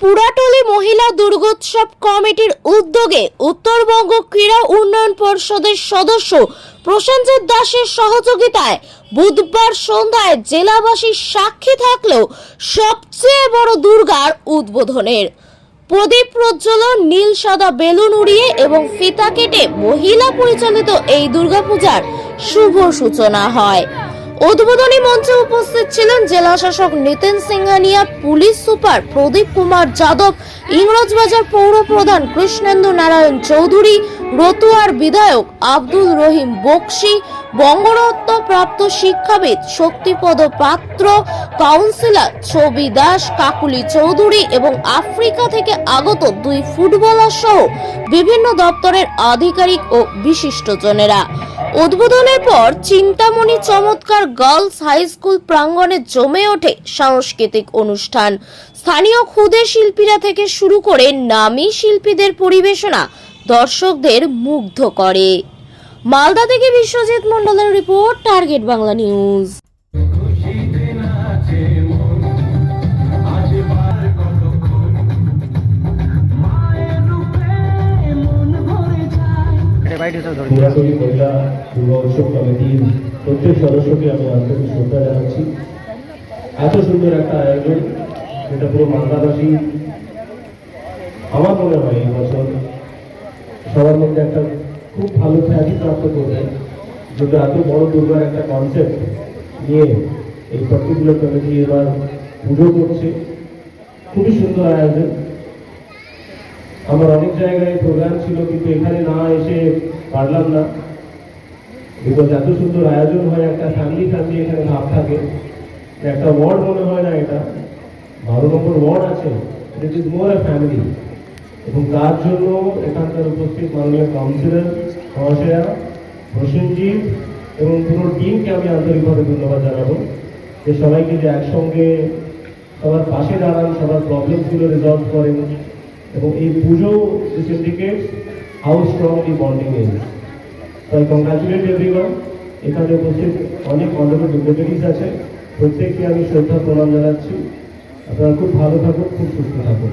পুরাটলি মহিলা দুর্গোৎসব কমিটির উদ্যোগে উত্তরবঙ্গ ক্রীড়া উন্নয়ন পরিষদের সদস্য প্রসেনজিৎ দাসের সহযোগিতায় বুধবার সন্ধ্যায় জেলাবাসীর সাক্ষী থাকলেও সবচেয়ে বড় দুর্গার উদ্বোধনের। প্রদীপ প্রজ্বলন নীল সাদা বেলুন উড়িয়ে এবং ফিতা কেটে মহিলা পরিচালিত এই দুর্গাপূজার শুভ সূচনা হয়। উদ্বোধনী মঞ্চে উপস্থিত ছিলেন জেলা শাসক নিতেন সিংহানিয়া, পুলিশ সুপার প্রদীপ কুমার যাদব, ইংরেজবাজার পৌর প্রধান কৃষ্ণেন্দু নারায়ণ চৌধুরী, রতুয়ার বিধায়ক আব্দুল রহিম বক্সি বঙ্গরত্ন প্রাপ্ত শিক্ষাবিদ, শক্তিপদ পাত্র, কাউন্সিলর ছবি দাস, কাকুলি চৌধুরী এবং আফ্রিকা থেকে আগত দুই ফুটবলার সহ বিভিন্ন দপ্তরের আধিকারিক ও বিশিষ্টজনেরা। উদ্বোধনের পর চিন্তামণি চমৎকার গার্লস হাই স্কুল প্রাঙ্গণে জমে ওঠে সাংস্কৃতিক অনুষ্ঠান। স্থানীয় ক্ষুদে শিল্পীরা থেকে শুরু করে নামী শিল্পীদের পরিবেশনা দর্শকদের মুগ্ধ করে। মালদা থেকে বিশ্বজিৎ মন্ডলের রিপোর্ট টার্গেট বাংলা নিউজ। খুশিতে নাচে আজ বার কতক্ষণ মায়ের রূপে ভরে যায় পুরাতনী মহিলা যুব কমিটির প্রত্যেক সদস্যকে আমি আন্তরিক শ্রদ্ধা জানাচ্ছি। এত সুন্দর একটা আয়োজন যেটা পুরো মালদাবাসী আমার মনে হয় এই বছর। সবার মধ্যে একটা খুব ভালো খ্যাতি প্রাপ্ত করবে, যেটা এত বড় দুর্গার একটা কনসেপ্ট নিয়ে এই পার্টিকুলার কমিটি এবার পুজো করছে। খুবই সুন্দর আয়োজন। আমার অনেক জায়গায় প্রোগ্রাম ছিল, কিন্তু এখানে না এসে পারলাম না। বিকজ এত সুন্দর আয়োজন হয়, একটা ফ্যামিলি ফ্যামিলি এখানে ভাব থাকে। একটা ওয়ার্ড মনে হয় না এটা। বারো নম্বর ওয়ার্ড আছে it is more A family এবং তার জন্য এখানকার উপস্থিত মাননীয় কাউন্সিলর মহাশয়া প্রসেনজিৎ এবং পুরো টিমকে আমি আন্তরিকভাবে ধন্যবাদ জানাব যে সবাইকে যে একসঙ্গে সবার পাশে দাঁড়ান, সবার প্রবলেমসগুলো রিজলভ করেন এবং এই puja this indicates how strongly bonding is তাই কংগ্রাচুলেট এভরিওয়ান এখানে উপস্থিত অনেক অনেক ডিগনিটারিজ আছে। প্রত্যেককে আমি শ্রদ্ধা প্রণাম জানাচ্ছি। আপনারা খুব ভালো থাকুন, খুব সুস্থ থাকুন।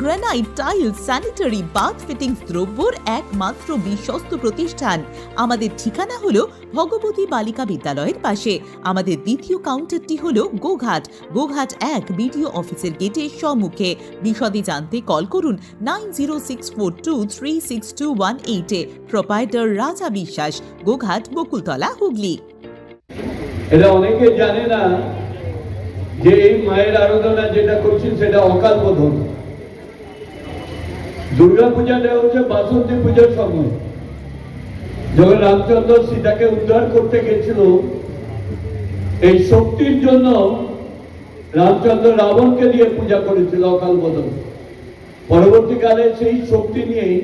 granite tiles sanitary bath fittings দ্রব্যর একমাত্র বিশ্বস্ত প্রতিষ্ঠান। আমাদের ঠিকানা হলো ভগবতী বালিকা বিদ্যালয়ের পাশে। আমাদের দ্বিতীয় কাউন্টারটি হলো গোঘাট। গোঘাট এক বিডিও অফিসের গেটের সম্মুখে। বিশদে জানতে কল করুন nine zero six four two three six two one এইটে প্রোপাইটার রাজা বিশ্বাস, গোঘাট, বকুলতলা, হুগলি। এটা অনেকে জানে না যে এই মায়ের আরাধনা যেটা করছি সেটা অকাল বোধন দুর্গা পূজাটা হচ্ছে বাসন্তী পূজার সময়। যখন রামচন্দ্র সীতাকে উদ্ধার করতে গেছিল, এই শক্তির জন্য রামচন্দ্র রাবণকে দিয়ে পূজা করেছিল অকাল বোধন পরবর্তীকালে সেই শক্তি নিয়েই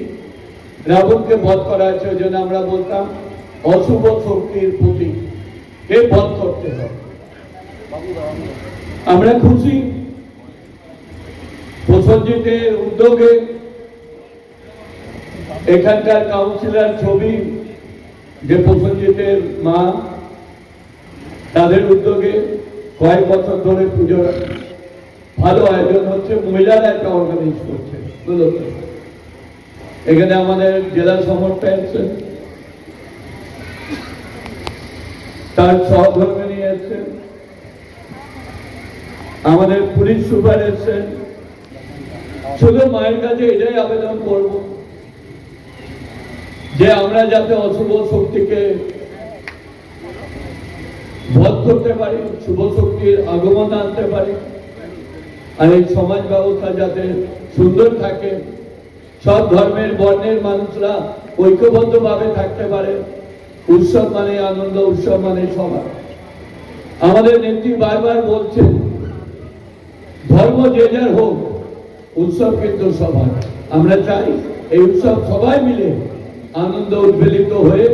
রাবণকে বধ করা হয়েছে, ওই জন্য আমরা বলতাম অশুভ শক্তির প্রতীক। কে বধ করতে হয়? আমরা খুশি। প্রসঞ্জিতের উদ্যোগে এখানকার কাউন্সিলর ছবি যে প্রসঞ্জিতের মা, তাদের উদ্যোগে কয়েক বছর ধরে পুজোর ভালো আয়োজন হচ্ছে, মহিলারা একটা অর্গানাইজ করছে এখানে আমাদের জেলা সমর্থন আছে, তার সহধর্মে নিয়ে এসছেন আমাদের পুলিশ সুপার এসছেন শুধু মায়ের কাছে এটাই আবেদন করব। যে আমরা যাতে অশুভ শক্তিকে বধ করতে পারি, শুভ শক্তির আগমন আনতে পারি, আর এই সমাজ ব্যবস্থা যাতে সুন্দর থাকে, সব ধর্মের বর্ণের মানুষরা ঐক্যবদ্ধভাবে থাকতে পারে, উৎসব মানে আনন্দ, উৎসব মানে সভা। আমাদের নেত্রী বারবার ধর্ম ধর্ম যে যার হোক, উৎসব কিন্তু সবার আমরা চাই এই উৎসব সবাই মিলে আনন্দ উদ্বেলিত হয়ে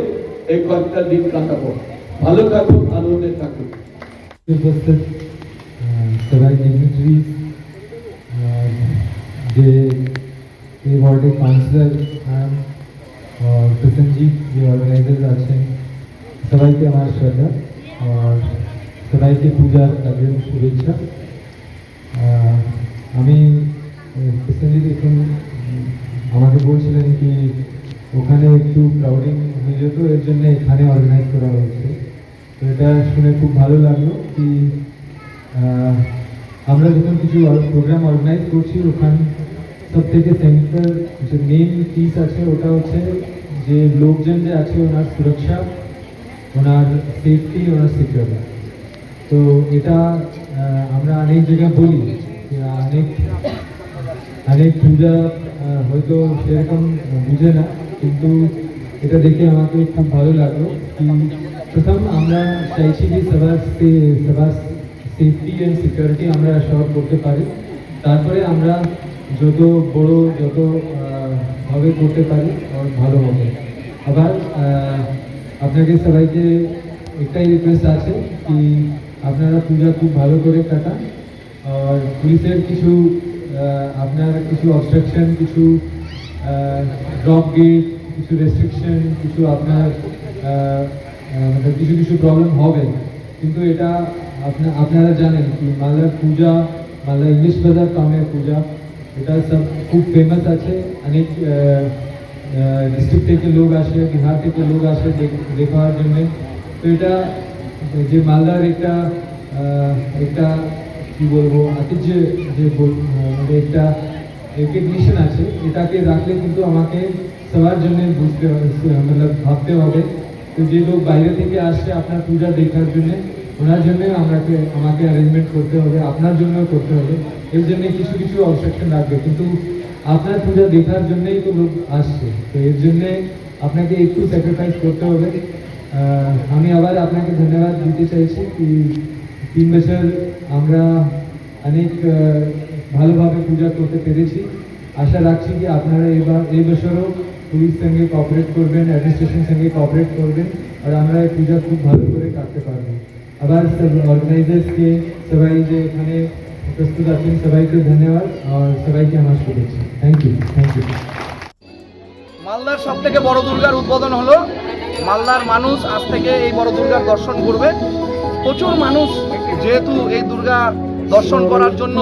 এই কয়েকটা দিন কাটাবো। ভালো থাকুন, আনন্দে থাকুন। উপস্থিত সবাই ডিগনিটারিজ যে এই ওয়ার্ডের কাউন্সিলর, ম্যাম প্রসেনজি যে অর্গানাইজার আছেন, সবাইকে আমার শ্রদ্ধা, আর সবাইকে পূজার তাদের শুভেচ্ছা। আমি প্রসেনজিৎ এখন আমাকে বলছিলেন কি ওখানে একটু ক্রাউডিং হয়ে যেত, এর জন্য এখানে অর্গানাইজ করা হয়েছে। তো এটা শুনে খুব ভালো লাগল কি আমরা যখন কিছু প্রোগ্রাম অর্গানাইজ করছি, ওখান সব থেকে সেন্টার যে মেন পিস আছে, ওটা হচ্ছে যে লোকজন যে আছে, ওনার সুরক্ষা, ওনার সেফটি ওনার সিকিউরিটি তো এটা আমরা অনেক জায়গায় বলি অনেক অনেক পূজা হয়তো সেরকম বুঝে না। কিন্তু এটা দেখে আমাকে খুব ভালো লাগল প্রথম আমরা চাইছি যে সবার সবার সেফটি অ্যান্ড সিকিউরিটি আমরা অ্যাসিওর করতে পারি। তারপরে আমরা যত বড়, যত ভাবে করতে পারি ভালো হবে। আবার আপনাকে সবাইকে একটাই রিকোয়েস্ট আছে কি আপনারা পূজা খুব ভালো করে কাটান। আর পুলিশের কিছু আপনার কিছু অবস্ট্রাকশন কিছু ড্রপ গেট কিছু রেস্ট্রিকশন কিছু আপনার মানে কিছু কিছু প্রবলেম হবে। কিন্তু এটা আপনা, আপনারা জানেন কি, মালদার পূজা মালদা ইংলিশ বাজার টাউনের পূজা, এটা সব খুব ফেমাস আছে। অনেক ডিস্ট্রিক্ট থেকে লোক আসে, বিহার থেকে লোক আসে দেখার জন্য। তো এটা, যে মালদার একটা একটা, কি বলব ঐতিহ্য যে মানে একটা রেকগনিশন আছে। এটাকে রাখলে কিন্তু আমাকে সবার জন্য বুঝতে হবে মানে ভাবতে হবে। তো যে লোক বাইরে থেকে আসছে আপনার পূজা দেখার জন্য, ওনার জন্য আমাকে আমাকে অ্যারেঞ্জমেন্ট করতে হবে, আপনার জন্য করতে হবে। এর জন্য কিছু কিছু অবস্ট্রাকশন রাখবে কিন্তু আপনার পূজা দেখার জন্যই তো লোক আসছে। তো এর জন্যে আপনাকে একটু স্যাক্রিফাইস করতে হবে। আমি আবার আপনাকে ধন্যবাদ দিতে চাইছি। কি তিন বছর আমরা অনেক ভালোভাবে পূজা করতে পেরেছি। আশা রাখছি যে আপনারা এবার এই বছরও পুলিশ সঙ্গে কপারেট করবেন অ্যাডমিনিস্ট্রেশন সঙ্গে কোঅপারেট করবেন, আর আমরা এই পূজা খুব ভালো করে কাটতে পারব। আবার অর্গানাইজার্সকে সবাই যে এখানে প্রস্তুত আছেন, সবাইকে ধন্যবাদ, আর সবাইকে আমার শুভেচ্ছা। থ্যাংক ইউ থ্যাংক ইউ মালদার সব থেকে বড় দুর্গার উদ্বোধন হলো, মালদার মানুষ আজ থেকে এই বড় দুর্গার দর্শন করবে। প্রচুর মানুষ, যেহেতু এই দুর্গা দর্শন করার জন্য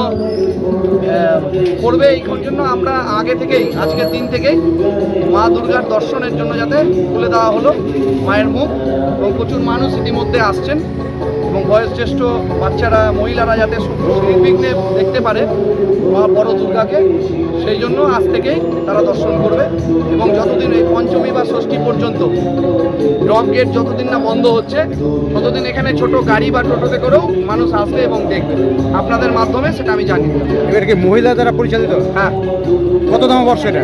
করবে এই জন্য আমরা আগে থেকেই, আজকের দিন থেকেই মা দুর্গার দর্শনের জন্য যাতে খুলে দেওয়া হলো, মায়ের মুখ এবং প্রচুর মানুষ ইতিমধ্যে আসছেন। বয়োজ্যেষ্ঠ বাচ্চারা মহিলারা যাতে নির্বিঘ্নে দেখতে পারে মা বড় দুর্গাকে সেই জন্য আজ থেকেই তারা দর্শন করবে এবং যতদিন এই পঞ্চমী বা ষষ্ঠী পর্যন্ত ড্রপ গেট যতদিন না বন্ধ হচ্ছে ততদিন এখানে ছোট গাড়ি বা টোটোতে করেও মানুষ আসবে এবং দেখবে। আপনাদের মাধ্যমে সেটা আমি জানি। এবার কি মহিলা দ্বারা পরিচালিত? হ্যাঁ। কততম বর্ষ এটা?